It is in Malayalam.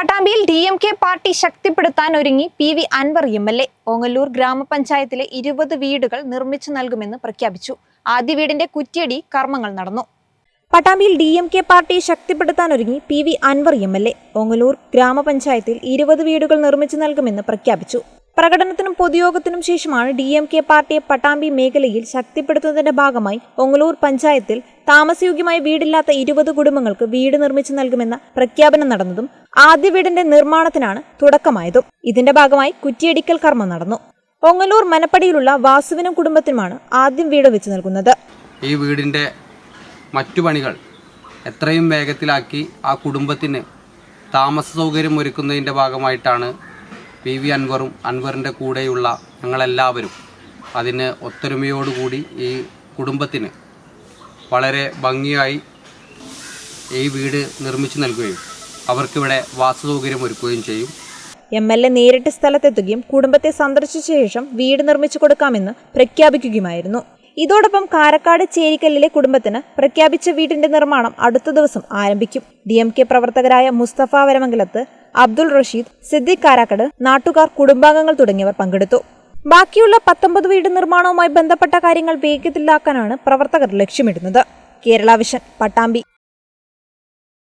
പട്ടാമ്പിയിൽ ഡി എം കെ പാർട്ടി ശക്തിപ്പെടുത്താൻ ഒരുങ്ങി P V Anvar M L A. Ongallur ഗ്രാമപഞ്ചായത്തിലെ ഇരുപത് വീടുകൾ നിർമ്മിച്ചു നൽകുമെന്ന് പ്രഖ്യാപിച്ചു. ആദ്യ വീടിന്റെ കുറ്റിയടി കർമ്മങ്ങൾ നടന്നു. പട്ടാമ്പിയിൽ ഡി എം കെ പാർട്ടി ശക്തിപ്പെടുത്താൻ ഒരുങ്ങി P V Anvar M L A. Ongallur ഗ്രാമപഞ്ചായത്തിൽ ഇരുപത് വീടുകൾ നിർമ്മിച്ചു നൽകുമെന്ന് പ്രഖ്യാപിച്ചു. പ്രകടനത്തിനും പൊതുയോഗത്തിനും ശേഷമാണ് ഡി എം കെ പാർട്ടിയെ പട്ടാമ്പി മേഖലയിൽ ശക്തിപ്പെടുത്തുന്നതിന്റെ ഭാഗമായി ഒങ്ങലൂർ പഞ്ചായത്തിൽ താമസയോഗ്യമായ വീടില്ലാത്ത ഇരുപത് കുടുംബങ്ങൾക്ക് വീട് നിർമ്മിച്ചു നൽകുമെന്ന പ്രഖ്യാപനം നടന്നതും ആദ്യ വീടിന്റെ നിർമ്മാണത്തിനാണ് തുടക്കമായതും. ഇതിന്റെ ഭാഗമായി കുറ്റിയടിക്കൽ കർമ്മം നടന്നു. ഒങ്ങലൂർ മനപ്പടിയിലുള്ള വാസുവിനും കുടുംബത്തിനുമാണ് ആദ്യം വീട് വെച്ച് നൽകുന്നത്. ഈ വീടിന്റെ മറ്റു പണികൾ എത്രയും വേഗത്തിലാക്കി ആ കുടുംബത്തിന് താമസ സൗകര്യം ഒരുക്കുന്നതിന്റെ ഭാഗമായിട്ടാണ് പി വി അൻവറും അൻവറിന്റെ കൂടെയുള്ള ഞങ്ങളെല്ലാവരും അതിന് ഒത്തൊരുമയോടുകൂടി ഈ കുടുംബത്തിന് വളരെ ഭംഗിയായി ഈ വീട് നിർമ്മിച്ചു നൽകുകയും അവർക്കിവിടെ വാസസൗകര്യം ഒരുക്കുകയും ചെയ്യും. എം എൽ എ നേരിട്ട് സ്ഥലത്തെത്തുകയും കുടുംബത്തെ സന്ദർശിച്ച ശേഷം വീട് നിർമ്മിച്ചു കൊടുക്കാമെന്ന് പ്രഖ്യാപിക്കുകയുമായിരുന്നു. ഇതോടൊപ്പം കാരക്കാട് ചേരിക്കല്ലിലെ കുടുംബത്തിന് പ്രഖ്യാപിച്ച വീടിന്റെ നിർമ്മാണം അടുത്ത ദിവസം ആരംഭിക്കും. ഡി പ്രവർത്തകരായ മുസ്തഫ വരമംഗലത്ത് അബ്ദുൾ റഷീദ് സിദ്ദിഖ് കാരാക്കട് നാട്ടുകാർ കുടുംബാംഗങ്ങൾ തുടങ്ങിയവർ പങ്കെടുത്തു. ബാക്കിയുള്ള പത്തൊമ്പത് വീട് നിർമ്മാണവുമായി ബന്ധപ്പെട്ട കാര്യങ്ങൾ വേഗത്തിലാക്കാനാണ് പ്രവർത്തകർ ലക്ഷ്യമിടുന്നത്. കേരള വിഷൻ പട്ടാമ്പി.